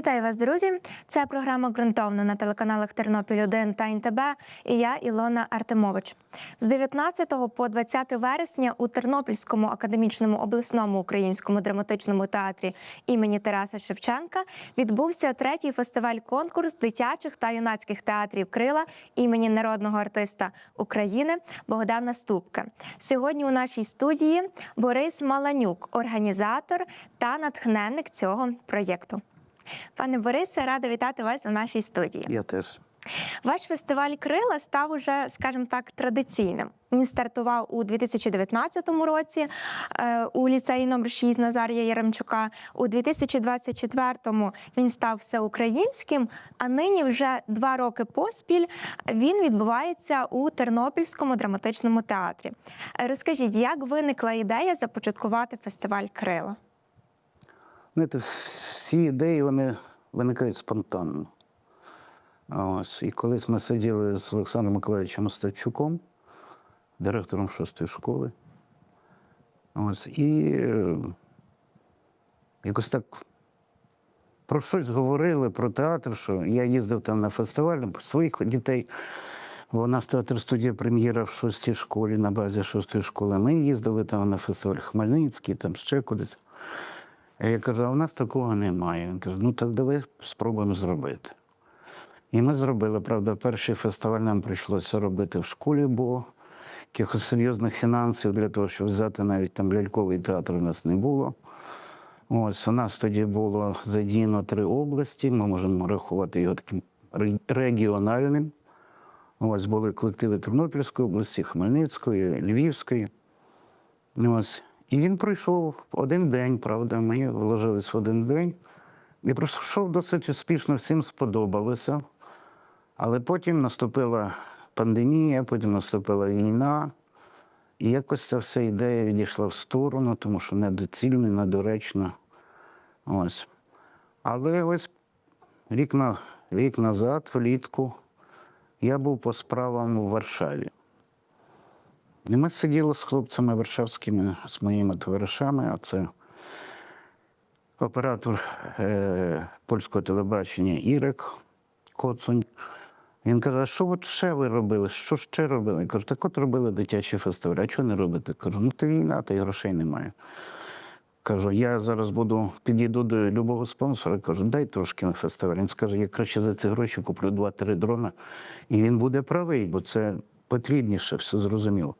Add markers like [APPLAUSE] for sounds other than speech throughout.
Вітаю вас, друзі! Це програма ґрунтовно на телеканалах Тернопіль 1 та НТБ. І я Ілона Артемович. З 19 по 20 вересня у Тернопільському академічному обласному українському драматичному театрі імені Тараса Шевченка відбувся третій фестиваль-конкурс дитячих та юнацьких театрів Крила імені народного артиста України Богдана Ступка. Сьогодні у нашій студії Борис Маланюк, організатор та натхненник цього проєкту. Пане Борисе, рада вітати вас у нашій студії. Я теж. Ваш фестиваль Крила став уже, скажімо так, традиційним. Він стартував у 2019 році е, у ліцеї номер 6 Назарія Яремчука. У 2024-му він став всеукраїнським, а нині вже два роки поспіль він відбувається у Тернопільському драматичному театрі. Е, Розкажіть, як виникла ідея започаткувати фестиваль Крила? Знаєте, всі ідеї вони виникають спонтанно. Ось. І колись ми сиділи з Олександром Миколаївичем Остапчуком, директором шостої школи. Ось. І е, якось так про щось говорили, про театр, що я їздив там на фестиваль своїх дітей. Бо у нас театр студія прем'єра в шостій школі, на базі шостої школи. Ми їздили там на фестиваль Хмельницький, там ще кудись. Я кажу, а в нас такого немає. Він каже, ну так давай спробуємо зробити. І ми зробили, правда, перший фестиваль нам прийшлося робити в школі, бо якихось серйозних фінансів для того, щоб взяти навіть там ляльковий театр у нас не було. Ось у нас тоді було задіяно три області. Ми можемо рахувати його таким регіональним. Ось були колективи Тернопільської області, Хмельницької, Львівської. Ось. І він пройшов один день, правда, ми вложились в один день. І пройшов досить успішно, всім сподобалося. Але потім наступила пандемія, потім наступила війна. І якось ця вся ідея відійшла в сторону, тому що недоцільно, недоречно. Ось. Але ось рік, на, рік назад, влітку, я був по справам у Варшаві. І ми сиділи з хлопцями варшавськими, з моїми товаришами, а це оператор е, польського телебачення Ірек Коцунь. Він каже, а що от ще ви робили? Що ще робили? Я кажу, так от робили дитячий фестиваль. А чого не робите? Кажу, ну то війна, та й грошей немає. Кажу, я зараз буду підійду до любого спонсора, кажу, дай трошки на фестиваль. Він скаже, я краще за ці гроші куплю два-три дрона. І він буде правий, бо це потрібніше, все зрозуміло.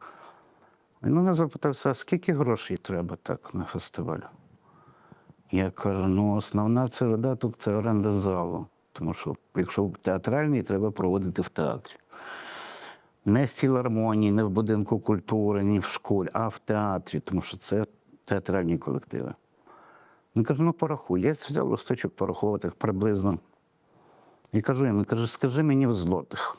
Він мене запитався, а скільки грошей треба так на фестиваль? Я кажу, ну основна це видаток це оренда залу. Тому що якщо театральний, треба проводити в театрі. Не в філармонії, не в будинку культури, ні в школі, а в театрі, тому що це театральні колективи. Він каже, ну порахуй. Я взяв листочок порахувати приблизно. І кажу йому, каже, скажи мені в злотих.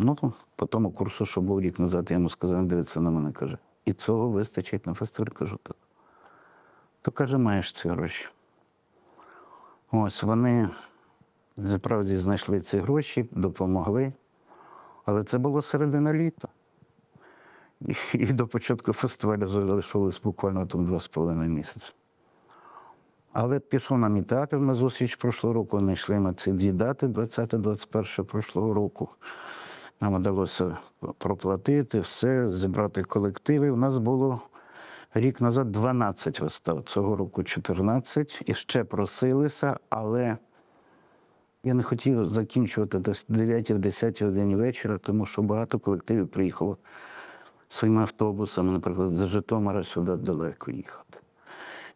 Ну, по тому курсу, що був рік назад, я йому сказав, дивиться на мене, каже, і цього вистачить на фестиваль. Кажу, так. То каже, маєш ці гроші. Ось вони справді знайшли ці гроші, допомогли. Але це було середина літа. І, до початку фестивалю залишилось буквально там два з половиною місяці. Але пішов нам і театр на зустріч прошлого року. Знайшли ми ці дві дати, 20-21 прошлого року. Нам вдалося проплатити все, зібрати колективи. У нас було рік назад 12 вистав, цього року 14. І ще просилися, але я не хотів закінчувати десь 9-10 годині вечора, тому що багато колективів приїхало своїми автобусами, наприклад, з Житомира сюди далеко їхати.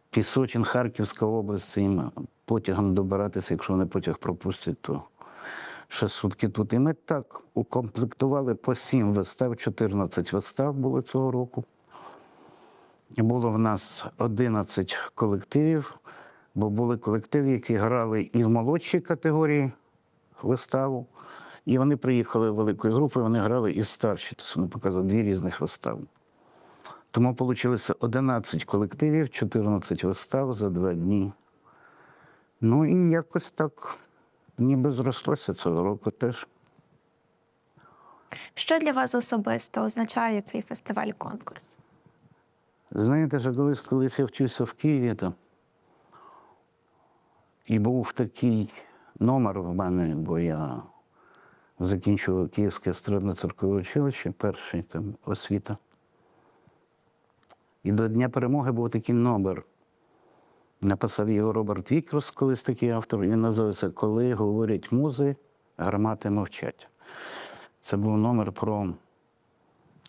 Пісочин, Харківська область, їм потягом добиратися, якщо вони потяг пропустять, то ще сутки тут. І ми так укомплектували по 7 вистав, 14 вистав було цього року. Було в нас 11 колективів, бо були колективи, які грали і в молодшій категорії виставу, і вони приїхали великою групою, вони грали і в старшій, тобто вони показували дві різних вистави. Тому вийшло 11 колективів, 14 вистав за два дні. Ну і якось так ніби зрослося цього року теж. Що для вас особисто означає цей фестиваль-конкурс? Знаєте, що колись, колись я вчився в Києві, там І був такий номер в мене, бо я закінчував Київське естрадно церкове училище, перший там освіта. І до Дня перемоги був такий номер. Написав його Роберт Вікерс, колись такий автор. Він називається Коли говорять музи, гармати мовчать. Це був номер про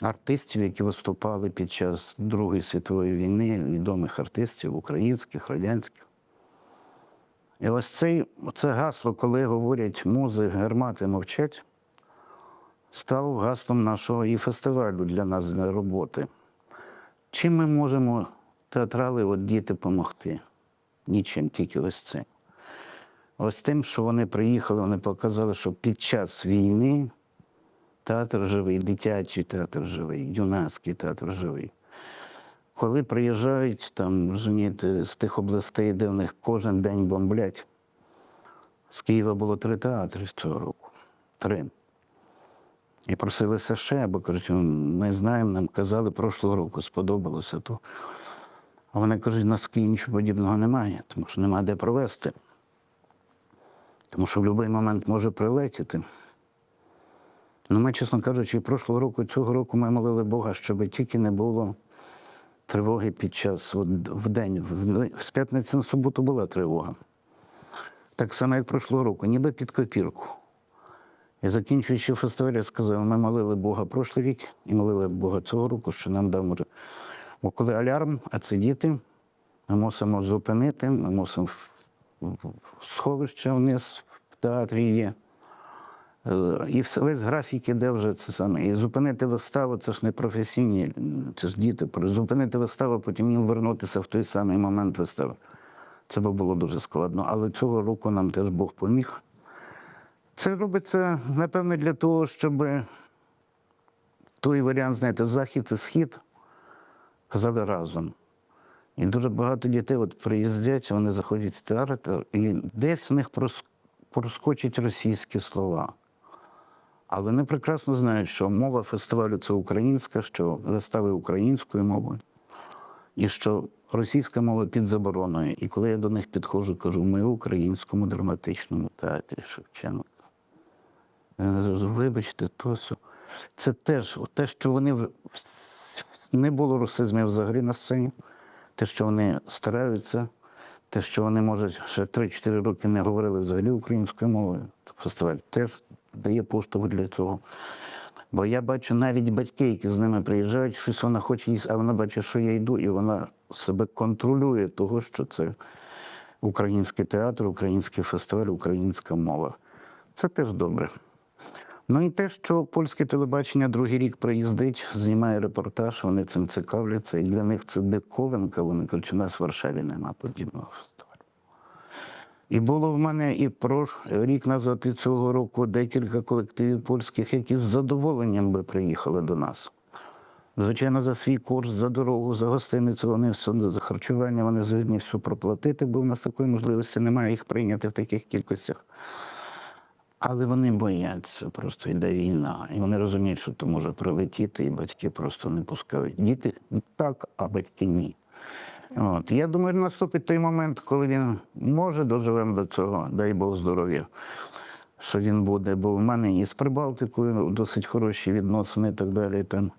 артистів, які виступали під час Другої світової війни, відомих артистів, українських, радянських. І ось цей, це гасло, коли говорять музи, гармати мовчать, став гаслом нашого і фестивалю для нас для роботи. Чим ми можемо, театрали, от діти, допомогти? Нічим, тільки ось це. Ось тим, що вони приїхали, вони показали, що під час війни театр живий, дитячий театр живий, юнацький театр живий. Коли приїжджають там, розумієте, з тих областей, де в них кожен день бомблять, з Києва було три театри цього року. Три. І просилися ще, бо кажуть, «Ну, ми знаємо, нам казали прошлого року, сподобалося то. А вони кажуть, у нас нічого подібного немає, тому що немає де провести. Тому що в будь-який момент може прилетіти. Ну, ми, чесно кажучи, і прошлого року, цього року ми молили Бога, щоб тільки не було тривоги під час от, в день. З п'ятниці на суботу була тривога. Так само, як прошлого року, ніби під копірку. І закінчуючи фестиваль, я сказав, ми молили Бога прошлий рік і молили Бога цього року, що нам дав може. Бо коли алярм, а це діти, ми мусимо зупинити, ми мусимо сховище вниз в театрі є. Е, І весь графік іде вже це саме. І зупинити виставу це ж не професійні, це ж діти. Зупинити виставу, потім їм вернутися в той самий момент вистави. Це би було дуже складно. Але цього року нам теж Бог поміг. Це робиться, напевно, для того, щоб той варіант, знаєте, захід і схід казали разом. І дуже багато дітей от приїздять, вони заходять в театр, і десь в них прос- проскочать російські слова. Але вони прекрасно знають, що мова фестивалю це українська, що вистави українською мовою, і що російська мова під забороною. І коли я до них підходжу, кажу, ми в українському драматичному театрі Шевченка. Вибачте, то все. Це теж те, що вони не було русизмів взагалі на сцені, те, що вони стараються, те, що вони, може, ще 3-4 роки не говорили взагалі українською мовою. Фестиваль теж дає поштовх для цього. Бо я бачу навіть батьки, які з ними приїжджають, щось вона хоче їсти, а вона бачить, що я йду, і вона себе контролює того, що це український театр, український фестиваль, українська мова. Це теж добре. Ну і те, що польське телебачення другий рік приїздить, знімає репортаж, вони цим цікавляться, і для них це диковинка. Вони кажуть, у нас в Варшаві нема подібного фестивалю. І було в мене і прош... рік назад, і цього року декілька колективів польських, які з задоволенням би приїхали до нас. Звичайно, за свій курс, за дорогу, за гостиницю, вони все за харчування, вони згодні все проплатити, бо в нас такої можливості немає їх прийняти в таких кількостях. Але вони бояться, просто йде війна. І вони розуміють, що то може прилетіти, і батьки просто не пускають. Діти так, а батьки ні. От. Я думаю, наступить той момент, коли він може доживемо до цього, дай Бог здоров'я, що він буде. Бо в мене і з Прибалтикою досить хороші відносини і так далі. Там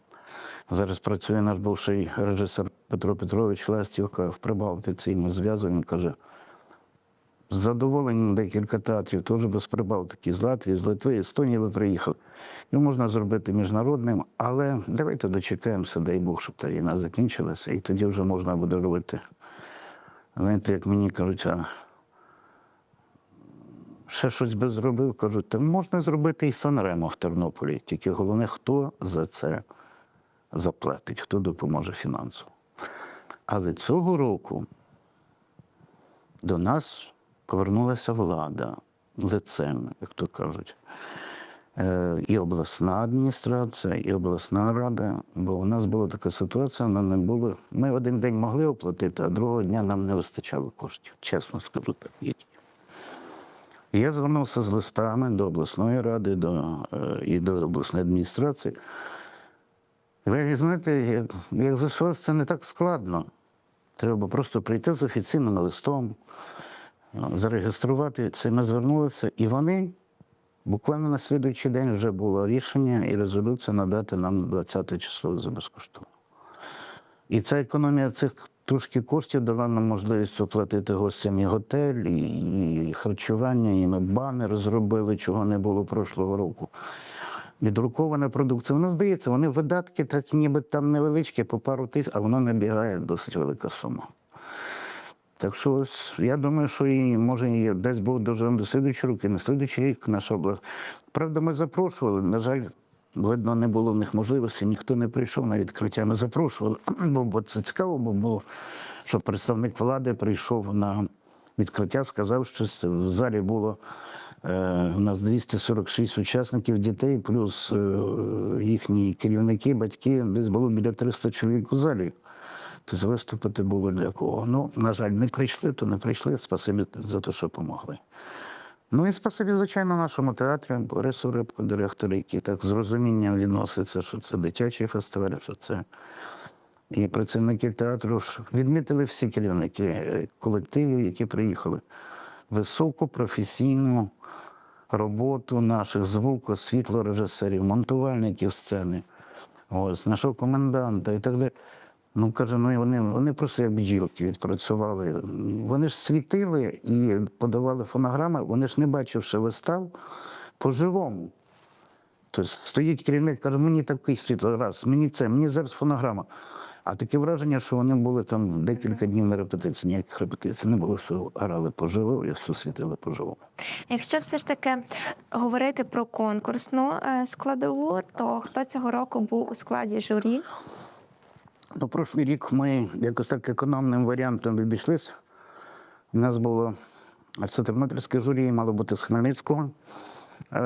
зараз працює наш бувший режисер Петро Петрович Ластівка в Прибалтиці, і ми зв'язуємо, каже. З задоволенням декілька театрів, теж без Прибалтики, з Латвії, з Литви, Естонії ви приїхали. Його можна зробити міжнародним, але давайте дочекаємося, дай Бог, щоб та війна закінчилася, і тоді вже можна буде робити. Знаєте, як мені кажуть, а ще щось би зробив, кажуть, та можна зробити і Санремо в Тернополі. Тільки головне, хто за це заплатить, хто допоможе фінансово. Але цього року до нас повернулася влада лицем, як то кажуть. Е, І обласна адміністрація, і обласна рада. Бо у нас була така ситуація, вона не було. Ми один день могли оплатити, а другого дня нам не вистачало коштів. Чесно скажу так. Я звернувся з листами до обласної ради до, е, і до обласної адміністрації. Ви знаєте, як, як з'ясувалося, це не так складно. Треба просто прийти з офіційним листом, зареєструвати. Це ми звернулися, і вони буквально на слідуючий день вже було рішення і резолюція надати нам 20 число за безкоштовно. І ця економія цих трошки коштів дала нам можливість оплатити гостям і готель, і, харчування, і ми банер зробили, чого не було прошлого року. Відрукована продукція. Воно здається, вони видатки так ніби там невеличкі, по пару тисяч, а воно набігає досить велика сума. Так що ось я думаю, що і може і десь був дуже до слідуючого року, на слідуючий рік наша область. Правда, ми запрошували. На жаль, видно, не було в них можливості, ніхто не прийшов на відкриття. Ми запрошували, [CLEARS THROAT] бо це цікаво, бо було, що представник влади прийшов на відкриття, сказав, що в залі було. е, У нас 246 учасників дітей, плюс е, їхні керівники, батьки, десь було біля 300 чоловік у залі. Тобто виступити було для кого. Ну, на жаль, не прийшли, то не прийшли. Спасибі за те, що допомогли. Ну і спасибі, звичайно, нашому театрі, Борису Рибку, директору, який так з розумінням відноситься, що це дитячий фестиваль, що це. І працівники театру ж відмітили всі керівники е, колективів, які приїхали. Високу професійну роботу наших звуку, світлорежисерів, монтувальників сцени, ось, нашого коменданта і так далі. Ну, каже, ну вони, вони просто як бджілки відпрацювали. Вони ж світили і подавали фонограми, вони ж не бачивши вистав по-живому. Тобто стоїть керівник, каже, мені такий світло, раз, мені це, мені зараз фонограма. А таке враження, що вони були там декілька днів на репетиції, ніяких репетицій не було, все грали поживо і все світили поживо. Якщо все ж таки говорити про конкурсну е, складову, то хто цього року був у складі журі? Ну, прошлий рік ми якось так економним варіантом обійшлися. У нас було це тернопільське журі, мало бути з Хмельницького е,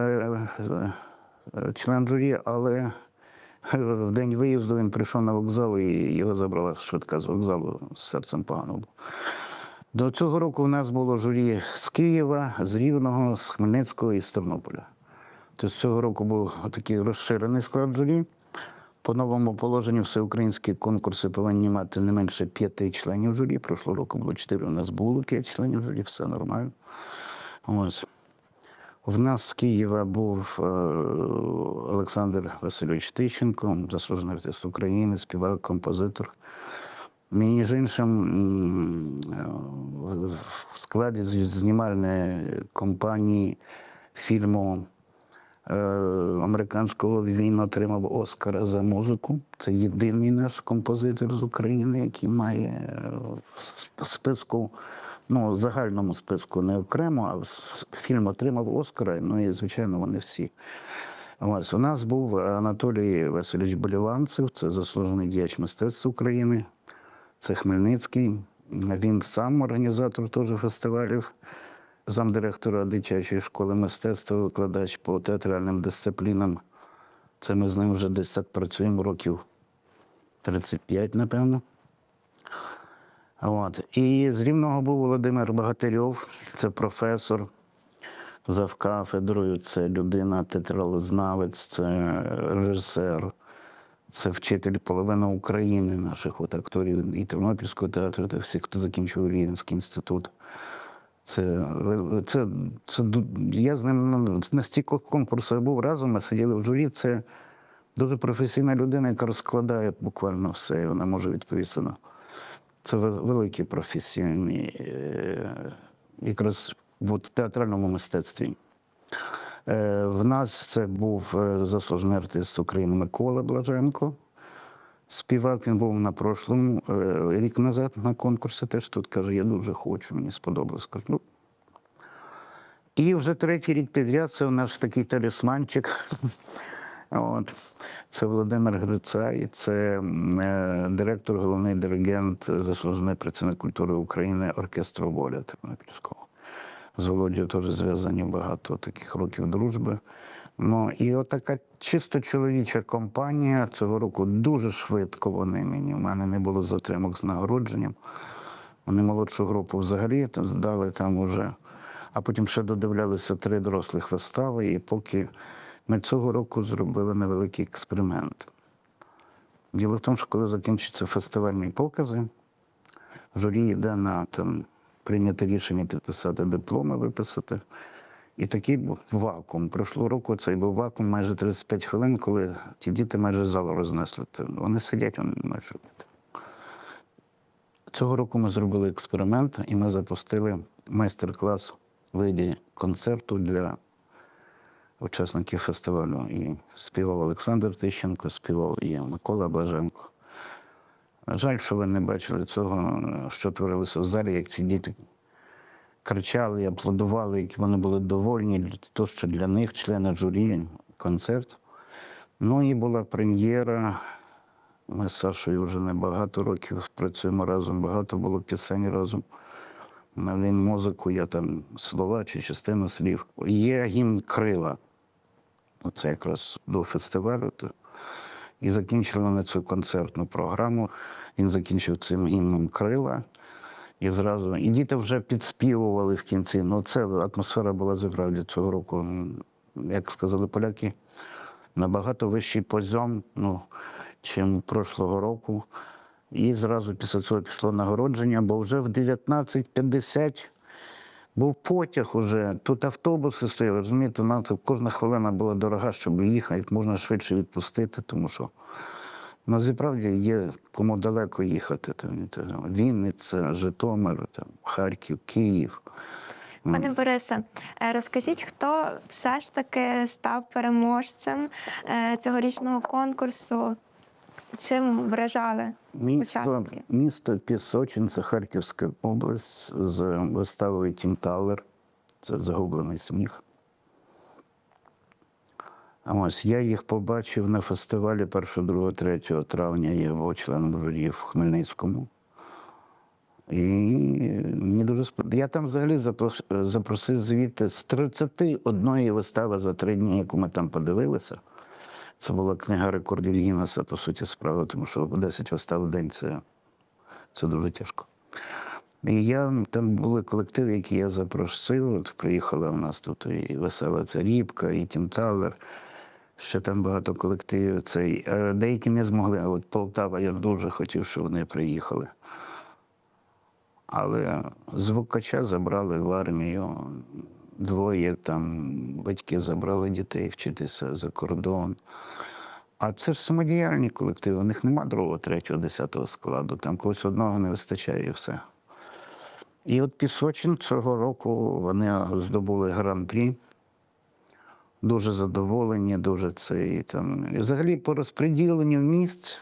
е, член журі, але в день виїзду він прийшов на вокзал і його забрала швидка з вокзалу з серцем погано було. До цього року у нас було журі з Києва, з Рівного, з Хмельницького і з Тернополя. Тобто цього року був такий розширений склад журі. По новому положенню всеукраїнські конкурси повинні мати не менше п'яти членів журі. Прошлого року було чотири, у нас було п'ять членів журі, все нормально. Ось. В нас з Києва був е, Олександр Васильович Тищенко, заслужений артист України, співак, композитор. Між іншим, е, в- складі знімальної компанії фільму американського він отримав Оскара за музику. Це єдиний наш композитор з України, який має е, в списку, ну, загальному списку, не окремо, а фільм отримав Оскара. Ну і, звичайно, вони всі. Ось у нас був Анатолій Васильович Боліванцев, це заслужений діяч мистецтва України. Це Хмельницький. Він сам організатор теж фестивалів, замдиректора дитячої школи мистецтва, викладач по театральним дисциплінам. Це ми з ним вже десь так працюємо років 35, напевно. От. І з Рівного був Володимир Багатирьов, це професор завкафедрою, це людина, театралознавець, це режисер, це вчитель половина України наших от акторів і Тернопільського театру, та всіх, хто закінчив Рівненський інститут. Це, це, це, я з ним на стількох конкурсах був разом, ми сиділи в журі. Це дуже професійна людина, яка розкладає буквально все, і вона може відповісти на. Це великі професійні, е, якраз в театральному мистецтві. Е, В нас це був е, заслужений артист України Микола Блаженко. Співак він був на прошлому е, рік назад на конкурсі. Теж тут каже, я дуже хочу, мені сподобалось. Ну. І вже третій рік підряд це наш такий талісманчик. [LAUGHS] От. Це Володимир Грицай, це е, директор, головний диригент, заслужений працівник культури України оркестру Воля Тернопільського. З Володією теж зв'язані багато таких років дружби. Ну і отака чисто чоловіча компанія цього року дуже швидко вони мені. У мене не було затримок з нагородженням. Вони молодшу групу взагалі здали там уже, а потім ще додивлялися три дорослих вистави. І поки ми цього року зробили невеликий експеримент. Діло в тому, що коли закінчаться фестивальні покази, журі йде на там, прийняти рішення підписати дипломи, виписати. І такий був вакуум. Пройшло року цей був вакуум майже 35 хвилин, коли ті діти майже залу рознесли. Вони сидять, вони не мають робити. Цього року ми зробили експеримент і ми запустили майстер-клас в виді концерту для учасників фестивалю. І співав Олександр Тищенко, співав і Микола Блаженко. Жаль, що ви не бачили цього, що творилося в залі, як ці діти кричали, аплодували, які вони були довольні, то, що для них, члени журі, концерт. Ну і була прем'єра. Ми з Сашою вже не багато років працюємо разом, багато було пісень разом. Він музику, я там слова чи частину слів. Є гімн крила. Оце якраз до фестивалю. І закінчили на цю концертну програму. Він закінчив цим гімном крила. І зразу. І діти вже підспівували в кінці. Ну, це атмосфера була справді цього року. Як сказали поляки, набагато вищий позьом, ну, чим прошлого року. І зразу після цього пішло нагородження, бо вже в 19.50 був потяг уже. Тут автобуси стояли, розумієте, кожна хвилина була дорога, щоб їхати як можна швидше відпустити, тому що ну, справді є кому далеко їхати. Там, там, Вінниця, Житомир, там, Харків, Київ. Пане Борисе, е, розкажіть, хто все ж таки став переможцем е, цьогорічного конкурсу? Чим вражали Місто, учасники? місто Пісочин, це Харківська область з виставою Тім Талер. Це загублений сміх. Ось я їх побачив на фестивалі 1, 2, 3 травня. Я був членом журі в Хмельницькому. І мені дуже сподобалося. Я там взагалі запросив звідти з 31 вистави за три дні, яку ми там подивилися. Це була книга рекордів Гіннеса, по суті, справи, тому що 10 вистав в день це, це дуже тяжко. І я, там були колективи, які я запросив. От приїхала у нас тут і Весела Царібка, і Тім Талер. Ще там багато колективів. Цей. Е, Деякі не змогли. А От Полтава я дуже хотів, щоб вони приїхали. Але звукача забрали в армію. Двоє там батьки забрали дітей вчитися за кордон. А це ж самодіяльні колективи, у них нема другого, третього, десятого складу. Там когось одного не вистачає і все. І от Пісочин цього року вони здобули гран-прі. Дуже задоволені, дуже це і там. Взагалі по розподіленню місць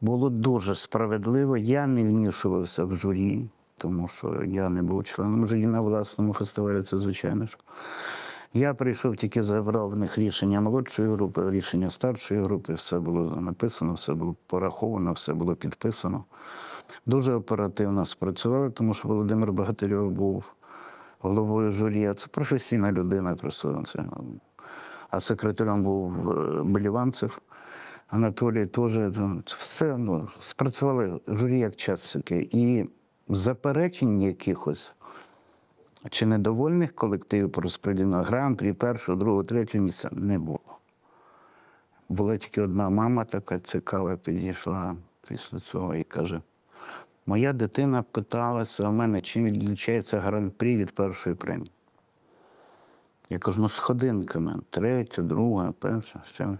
було дуже справедливо. Я не вмішувався в журі, тому що я не був членом журі на власному фестивалі, це звичайно ж. Я прийшов тільки забрав в них рішення молодшої групи, рішення старшої групи. Все було написано, все було пораховано, все було підписано. Дуже оперативно спрацювали, тому що Володимир Багатирьов був головою журі. Це професійна людина, просто це. А секретарем був е, Беліванцев. Анатолій теж це все ну, спрацювали журі як часики. І заперечень якихось чи недовольних колективів по розподілу гран-прі першого, другого, третього місця не було. Була тільки одна мама така цікава, підійшла після цього і каже: моя дитина питалася у мене, чим відлічається гран-прі від першої премії. Я кажу, ну сходинками, третя, друга, перша, ще.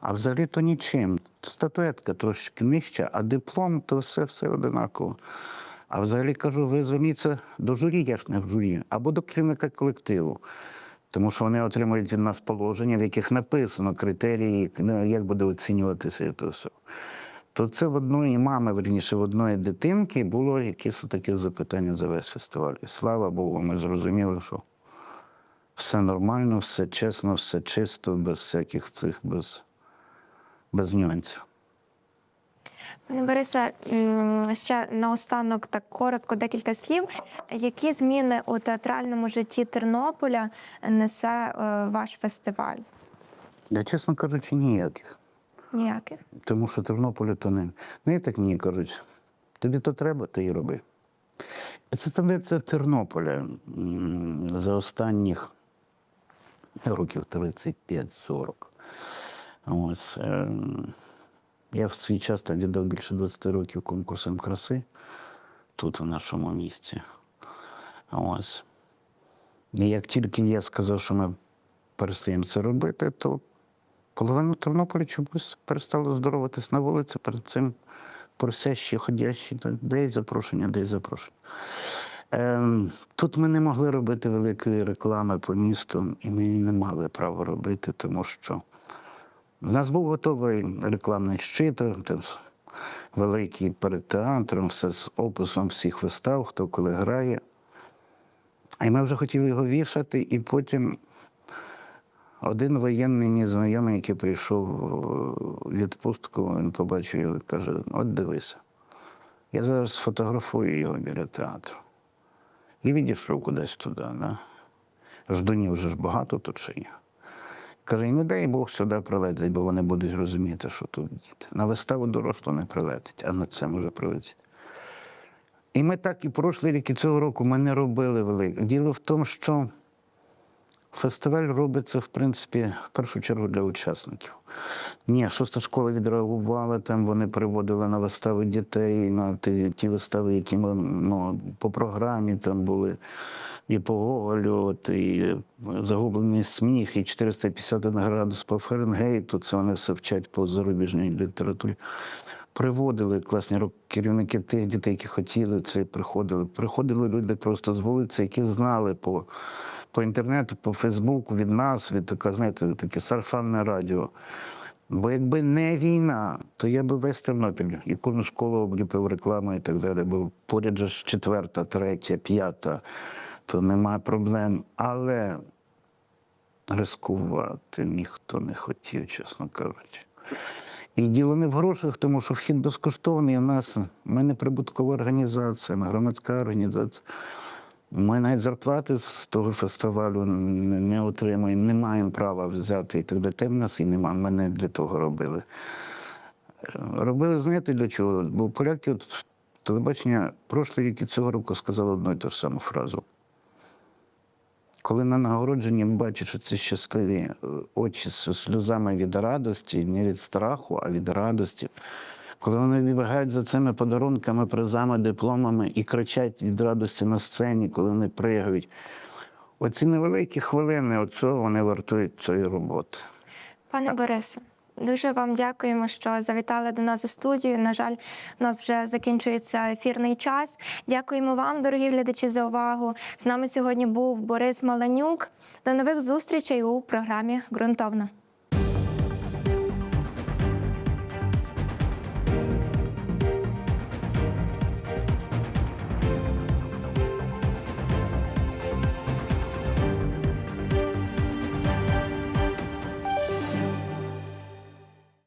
А взагалі то нічим. Статуетка трошки нижча, а диплом то все, все одинаково. А взагалі кажу, ви зверніться до журі, я ж не в журі, або до керівника колективу. Тому що вони отримують від нас положення, в яких написано критерії, ну, як буде оцінюватися то все. То це в одної мами, верніше, в одної дитинки було якесь таке запитання за весь фестиваль. І слава Богу, ми зрозуміли, що все нормально, все чесно, все чисто, без всяких цих, без, без нюансів. Пане Борисе, ще наостанок так коротко декілька слів. Які зміни у театральному житті Тернополя несе е, ваш фестиваль? Я, чесно кажучи, ніяких. Ніяких. Тому що Тернополі то не. Ну, і так мені кажуть, тобі то треба, ти і роби. Це тенденція Тернополя за останніх років 35-40. Ось. е, Я в свій час тоді дав більше 20 років конкурсам краси тут, в нашому місті. Ось. І як тільки я сказав, що ми перестаємо це робити, то половина Тернополя чомусь перестала здороватись на вулиці перед цим просящі, ходящі, та де запрошення, де запрошення. Ем, тут ми не могли робити великої реклами по місту, і ми не мали права робити, тому що в нас був готовий рекламний щит, великий перед театром, все з описом всіх вистав, хто коли грає. І ми вже хотіли його вішати, і потім один воєнний мій знайомий, який прийшов у відпустку, він побачив його і каже: от дивися, я зараз сфотографую його біля театру. І відійшов кудись туди. Да? Ждунів вже ж багато тут ще є. Каже, не дай Бог сюди прилетить, бо вони будуть розуміти, що тут діти. На виставу доросло не прилетить, а на це може прилетіти. І ми так і прошлий рік, і цього року ми не робили велике. Діло в тому, що фестиваль робиться, в принципі, в першу чергу для учасників. Ні, шоста школа відреагувала, там вони приводили на вистави дітей, на ті, ті вистави, які ми ну, по програмі там були. І по Гоголю, і загублений сміх, і 451 градус по Фаренгейту, це вони все вчать по зарубіжній літературі. Приводили класні керівники тих дітей, які хотіли це, приходили. Приходили люди просто з вулиці, які знали по, по інтернету, по Фейсбуку від нас, від таке, знаєте, таке сарафанне радіо. Бо якби не війна, то я би весь Тернопіль і кожну школу обліпив рекламою і так далі. Бо поряд же ж четверта, третя, п'ята, то немає проблем. Але рискувати ніхто не хотів, чесно кажучи. І діло не в грошах, тому що вхід безкоштовний. У нас ми не прибуткова організація, ми громадська організація. Ми навіть зарплати з того фестивалю не, отримуємо, не маємо права взяти і так далі. Нас і немає. Ми не для того робили. Робили, знаєте, для чого? Бо поляки от телебачення прошлий рік і цього року сказали одну і ту ж саму фразу. Коли на нагородженні бачиш що це щасливі е, очі з сльозами від радості, не від страху, а від радості. Коли вони вибігають за цими подарунками, призами, дипломами і кричать від радості на сцені, коли вони пригають. Оці невеликі хвилини оцього вони вартують цієї роботи. Пане Борисе, дуже вам дякуємо, що завітали до нас у студію. На жаль, у нас вже закінчується ефірний час. Дякуємо вам, дорогі глядачі, за увагу. З нами сьогодні був Борис Маланюк. До нових зустрічей у програмі Ґрунтовно.